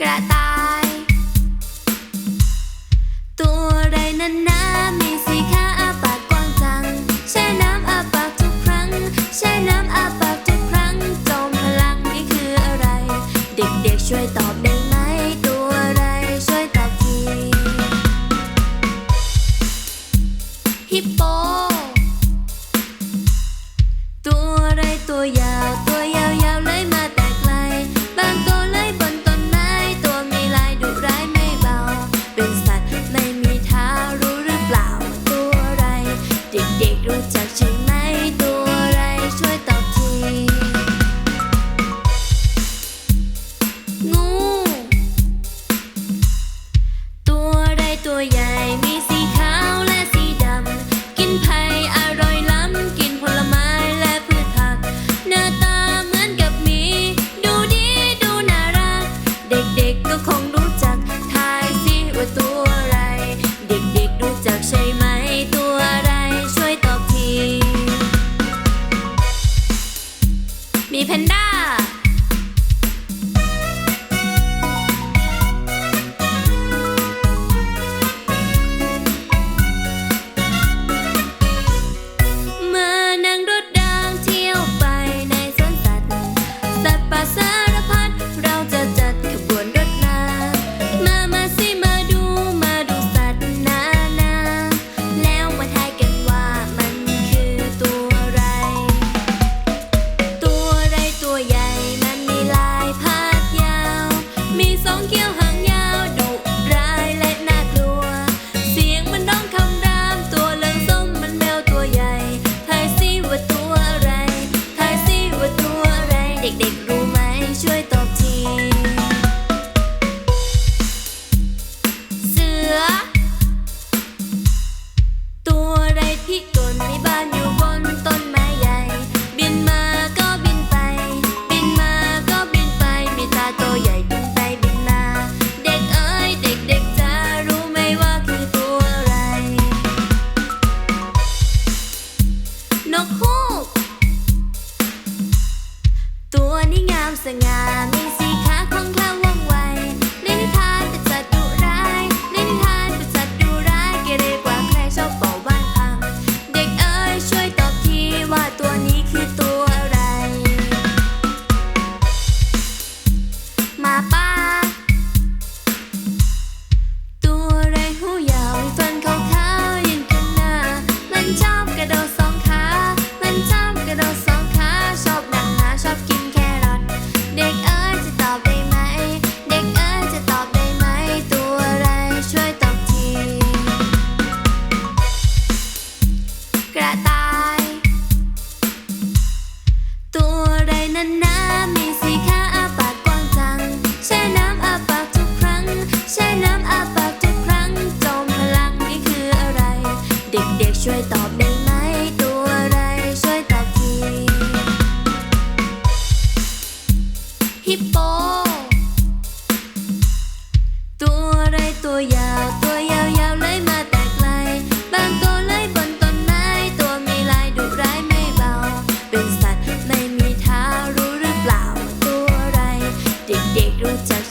กระต่าย ตัวไรนั้นนะมีสีขาอาปากกว้างจัง ใช้น้ำอาปากทุกครั้ง ใช้น้ำอาปากทุกครั้งจมพลังนี่คืออะไร เด็กๆช่วยตอบได้ไหม ตัวไรช่วยตอบที ฮิปโป ตัวไรตัวยาวตัวยาว difícil. ตัวยาวตัวยาวยาวเลมาแต่ไกล บางตัวเลบนต้นไม้ตัวมีลายดุร้ายไม่เบา เป็นสัตว์ไม่มีเท้ารู้หรือเปล่าตัวอะไร เด็กๆรู้จัก